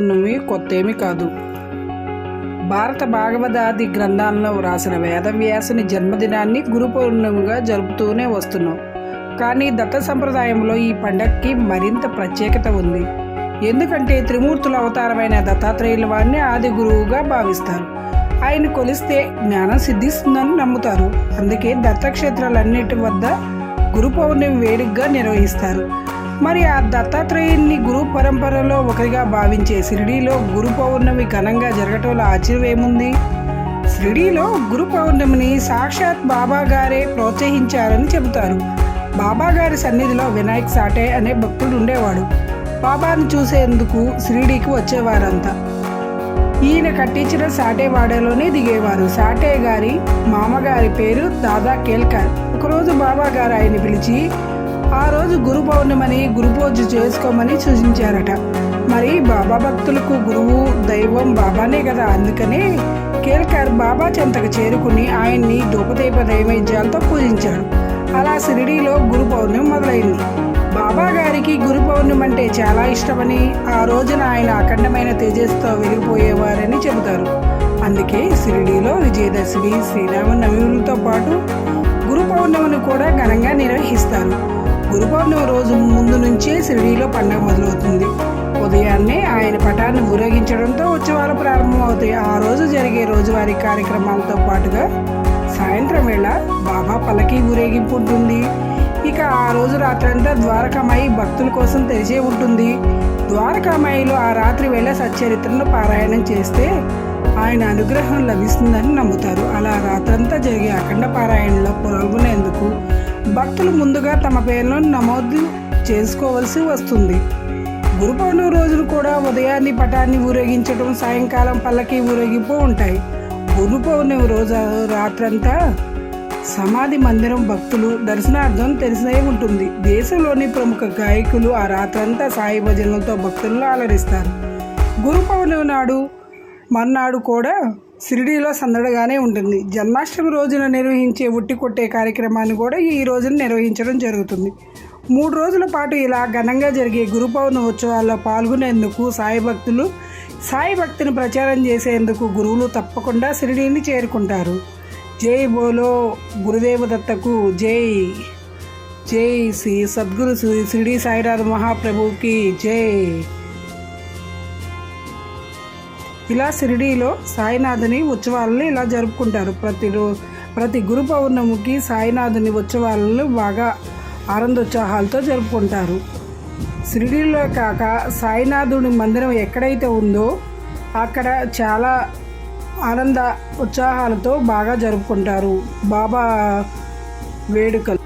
ఉన్నవి కొత్తేమి కాదు. భారత భాగవతాది గ్రంథాల్లో వ్రాసిన వేదవ్యాసుని జన్మదినాన్ని గురు పౌర్ణమిగా జరుపుతూనే వస్తున్నాం. కానీ దత్త సంప్రదాయంలో ఈ పండగకి మరింత ప్రత్యేకత ఉంది. ఎందుకంటే త్రిమూర్తుల అవతారమైన దత్తాత్రేయుల వారిని ఆది గురువుగా భావిస్తారు. ఆయన కొలిస్తే జ్ఞానం సిద్ధిస్తుందని నమ్ముతారు. అందుకే దత్తక్షేత్రాలన్నిటి వద్ద గురు పౌర్ణమి వేడుకగా నిర్వహిస్తారు. మరి ఆ దత్తాత్రేయుని గురు పరంపరలో ఒకరిగా భావించే షిరిడీలో గురు పౌర్ణమి ఘనంగా జరగటంలో ఆశ్చర్యం ఏముంది? షిరిడీలో గురు పౌర్ణమిని సాక్షాత్ బాబా గారే ప్రోత్సహించారని చెబుతారు. బాబా గారి సన్నిధిలో వినాయక్ సాటే అనే భక్తుడు ఉండేవాడు. బాబాను చూసేందుకు షిరిడీకి వచ్చేవారంతా. ఈయన కట్టించిన సాటేవాడలోనే దిగేవారు. సాటే గారి మామగారి పేరు దాదా కేల్కర్. ఒకరోజు బాబా గారు ఆయన పిలిచి ఆ రోజు గురు పౌర్ణమని గురు పూజ చేసుకోమని సూచించారట. మరి బాబా భక్తులకు గురువు దైవం బాబానే కదా? అందుకనే కేల్కర్ బాబా చెంతకు చేరుకుని ఆయన్ని ధూపదీప నైవేద్యాలతో పూజించాడు అలా షిరిడీలో గురు పౌర్ణమి మొదలైంది. బాబా గారికి గురు పౌర్ణమి అంటే చాలా ఇష్టమని ఆ రోజున ఆయన అఖండమైన తేజస్తో వెలిగిపోయేవారని చెబుతారు. అందుకే షిరిడీలో విజయదశమి శ్రీరామనవమితో పాటు గురు పౌర్ణమిని కూడా ఘనంగా నిర్వహిస్తారు. గురు పౌర్ణమి రోజు ముందు నుంచే షిరిడీలో పండగ మొదలవుతుంది. ఉదయాన్నే ఆయన పటాన్ని ఊరేగించడంతో ఉత్సవాలు ప్రారంభమవుతాయి. ఆ రోజు జరిగే రోజువారీ కార్యక్రమాలతో పాటుగా సాయంత్రం వేళ బాబా పల్లకి ఊరేగింపు ఉంటుంది. ఇక ఆ రోజు రాత్రంతా ద్వారకామాయి భక్తుల కోసం తెరిచే ఉంటుంది. ద్వారకామాయిలో ఆ రాత్రి వేళ సచ్చరిత్రను పారాయణం చేస్తే ఆయన అనుగ్రహం లభిస్తుందని నమ్ముతారు. అలా రాత్రంతా జరిగే అఖండ పారాయణలో పాల్గొనేందుకు భక్తులు ముందుగా తమ పేర్లను నమోదు చేసుకోవలసి వస్తుంది. గురు పౌర్ణమి రోజున కూడా ఉదయాన్ని పటాన్ని ఊరేగించడం సాయంకాలం పల్లకి ఊరేగింపు ఉంటాయి. గురు పౌర్ణమి రోజు రాత్రంతా సమాధి మందిరం భక్తులు దర్శనార్థం తెలిసే ఉంటుంది. దేశంలోని ప్రముఖ గాయకులు ఆ రాత్రంతా సాయి భజనలతో భక్తులను ఆలరిస్తారు. గురు పౌర్ణమి నాడు మర్నాడు కూడా షిరిడీలో సందడిగానే ఉంటుంది. జన్మాష్టమి రోజున నిర్వహించే ఉట్టి కొట్టే కార్యక్రమాన్ని కూడా ఈ రోజున నిర్వహించడం జరుగుతుంది. మూడు రోజుల పాటు ఇలా ఘనంగా జరిగే గురు ఉత్సవాల్లో పాల్గొనేందుకు సాయి భక్తులు సాయి భక్తిని ప్రచారం చేసేందుకు గురువులు తప్పకుండా షిరిడీని చేరుకుంటారు. జై బోలో గురుదేవ దత్తకు జై. జై శ్రీ సద్గురు శ్రీ షిరిడి సాయిరాజు మహాప్రభుకి జై. ఇలా షిరిడీలో సాయినాథుని ఉత్సవాలను ఇలా జరుపుకుంటారు. ప్రతి ప్రతి గురు పౌర్ణమికి సాయినాథుని ఉత్సవాలను బాగా ఆనందోత్సాహాలతో జరుపుకుంటారు. షిరిడీలో కాక సాయినాథుని మందిరం ఎక్కడైతే ఉందో అక్కడ చాలా ఆనంద ఉత్సాహాలతో బాగా జరుపుకుంటారు. బాబా వేడుకలు.